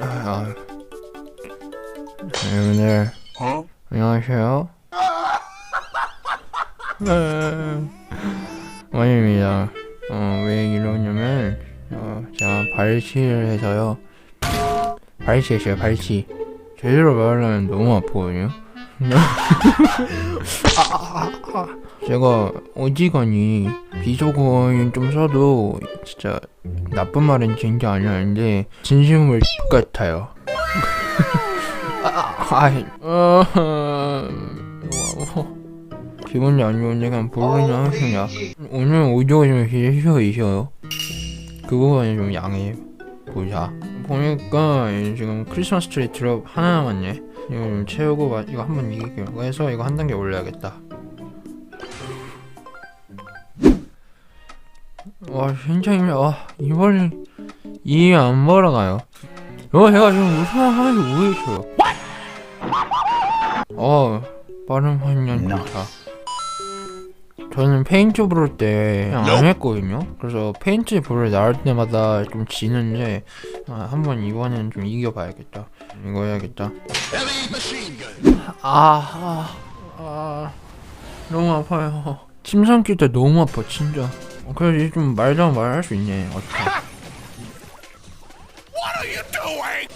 아, 여러분들 안녕하세요. 네, 원입니다. 어, 왜 이러냐면 어, 제가 발치를 해서요. 발치했어요, 발치. 제대로 말하면 너무 아프거든요. 제가 어지간히 비속어는 좀 써도 진짜 나쁜 말은 진짜 아니었는데 진심을 같아요. 아, 아이, 어, 어, 기분이 안 좋은데 그냥 부르냐 하시냐. 오늘 오디오가 좀 쉬어 있어요. 그거는 좀 양해 보자. 보니까 지금 크리스마스 트리 드롭 하나 남았네. 이거 좀 채우고 마- 이거 한 번 이길게요. 그래서 이거 한 단계 올려야겠다. 와 진짜 힘들와 이번에 이해 안 벌어가요. 어 제가 지금 무슨 말 하는지 모르겠어요. 어 빠른 환년 좋다. 저는 페인트 부를 때 안 했거든요. 그래서 페인트 부를 나올 때마다 좀 지는데 아, 한번 이번엔 좀 이겨봐야겠다. 이거 해야겠다. 아, 아, 아, 너무 아파요. 침 삼킬 때 너무 아파, 진짜. 어, 그래도 이제 좀 말도 말할 수 있네. 어떡해.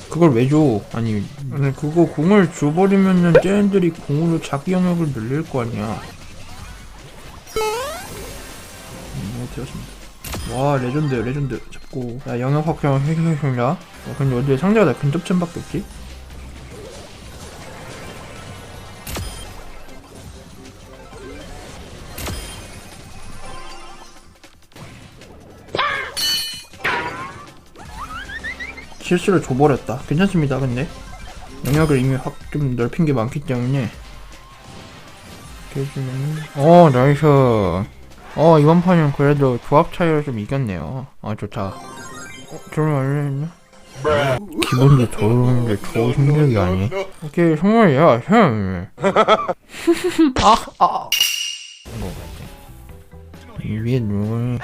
그걸 왜 줘? 아니, 아니, 그거 공을 줘버리면은 쟤네들이 공으로 자기 영역을 늘릴 거 아니야. 되었습니다. 와, 레전드, 레전드. 잡고. 야, 영역 확장 해결했습니다. 어, 근데 어디 상자가 다 근접점밖에 없지? 실수를 줘버렸다. 괜찮습니다, 근데. 영역을 이미 확 좀 넓힌 게 많기 때문에. 깨지면. 어, 나이스. 어, 이번 판은 그래도 조합 차이로 좀 이겼네요. 아, 좋다. 어, 저를 알려했나? 기분도 좋은데 좋은 생각이 아니. 오케이, 정말이야, 형. 아, 아. 이거 같아. 이 위에 누굴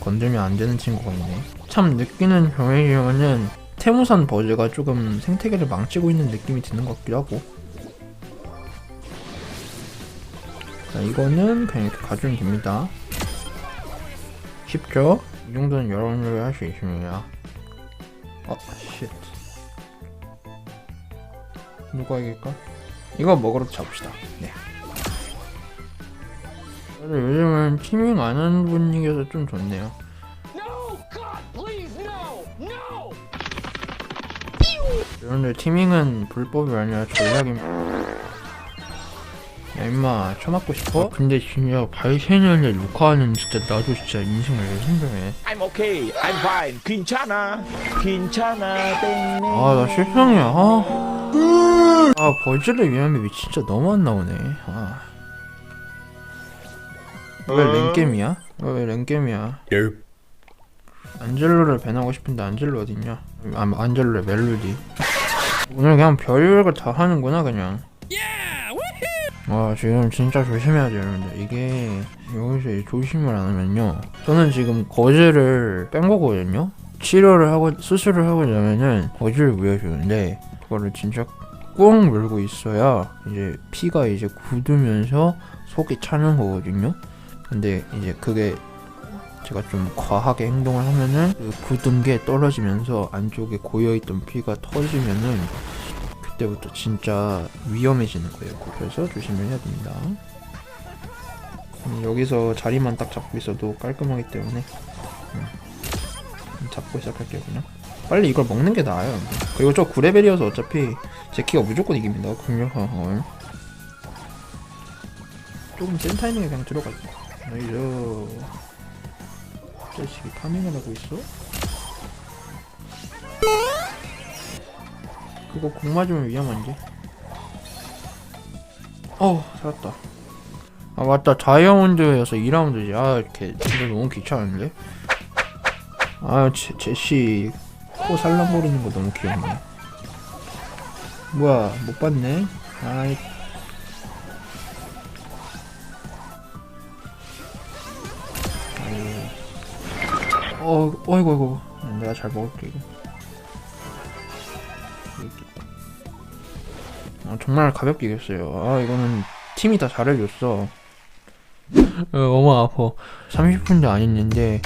건들면 안 되는 친구가 있네. 참 느끼는 병행이면은 태무산 버즈가 조금 생태계를 망치고 있는 느낌이 드는 것 같기도 하고. 자, 이거는 그냥 이렇게 가주면 됩니다. 쉽죠? 이 정도는 여러분들이 할 수 있습니다. 어, 쉣. 누가 이길까? 이거 먹으러 잡읍시다. 네. 그래도 요즘은 티밍 안 하는 분위기여서 좀 좋네요. 여러분들 티밍은 불법이 아니라 전략입니다. 야 임마 쳐 맞고 싶어? 근데 진짜 발세년에 루카는 진짜 나도 진짜 인생 레전드네 I'm okay. I'm fine. 괜찮아. 괜찮아. 땡. 아나 실성이야 아, 아 버즈를 위한 맵이 진짜 너무 안 나오네 아. 왜 랭겜이야? 왜 랭겜이야? 안젤로를 배나고 싶은데 안젤로 어딨냐? 아 안젤로의 멜로디 오늘 그냥 별걸 다 하는구나 그냥 와 지금 진짜 조심해야 돼요 여러분들. 이게 여기서 이 조심을 안 하면요. 저는 지금 거즈를 뺀 거거든요. 치료를 하고 수술을 하고 나면은 거즈를 보여주는데 그거를 진짜 꾹 물고 있어야 이제 피가 이제 굳으면서 속이 차는 거거든요. 근데 이제 그게 제가 좀 과하게 행동을 하면은 그 굳은 게 떨어지면서 안쪽에 고여있던 피가 터지면은 그 때부터 진짜 위험해지는 거예요. 그래서 조심을 해야 됩니다. 음, 여기서 자리만 딱 잡고 있어도 깔끔하기 때문에 음, 잡고 시작할게요 그냥. 빨리 이걸 먹는 게 나아요. 그리고 저 9레벨이어서 어차피 제 키가 무조건 이깁니다. 공격하고 조금 센 타이밍에 그냥 들어가 있어. 나이스. 자식이 파밍을 하고 있어? 그거 공 맞으면 위험한데? 어 살았다. 아 맞다. 다이아몬드여서 2라운드지. 아 이렇게 진짜 너무 귀찮은데? 아 제, 제시 코 살랑거리는 거 너무 귀엽네. 뭐야 못 봤네? 아이. 아이. 어 어이구 어이구. 내가 잘 먹을게 이거 어, 정말 가볍게 이겼어요. 아 이거는 팀이 다 잘해줬어. 어, 너무 아파. 30분도 안 했는데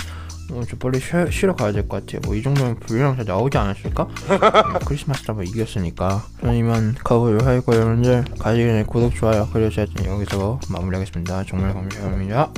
어, 저 빨리 쉬, 쉬러 가야 될 것 같아요. 뭐 이 정도면 불량 잘 나오지 않았을까? 어, 크리스마스 잡아 이겼으니까. 저는 이만 가보려 하고 여러분들 가기 전에 구독 좋아요 그리고 제가 여기서 마무리하겠습니다. 정말 감사합니다.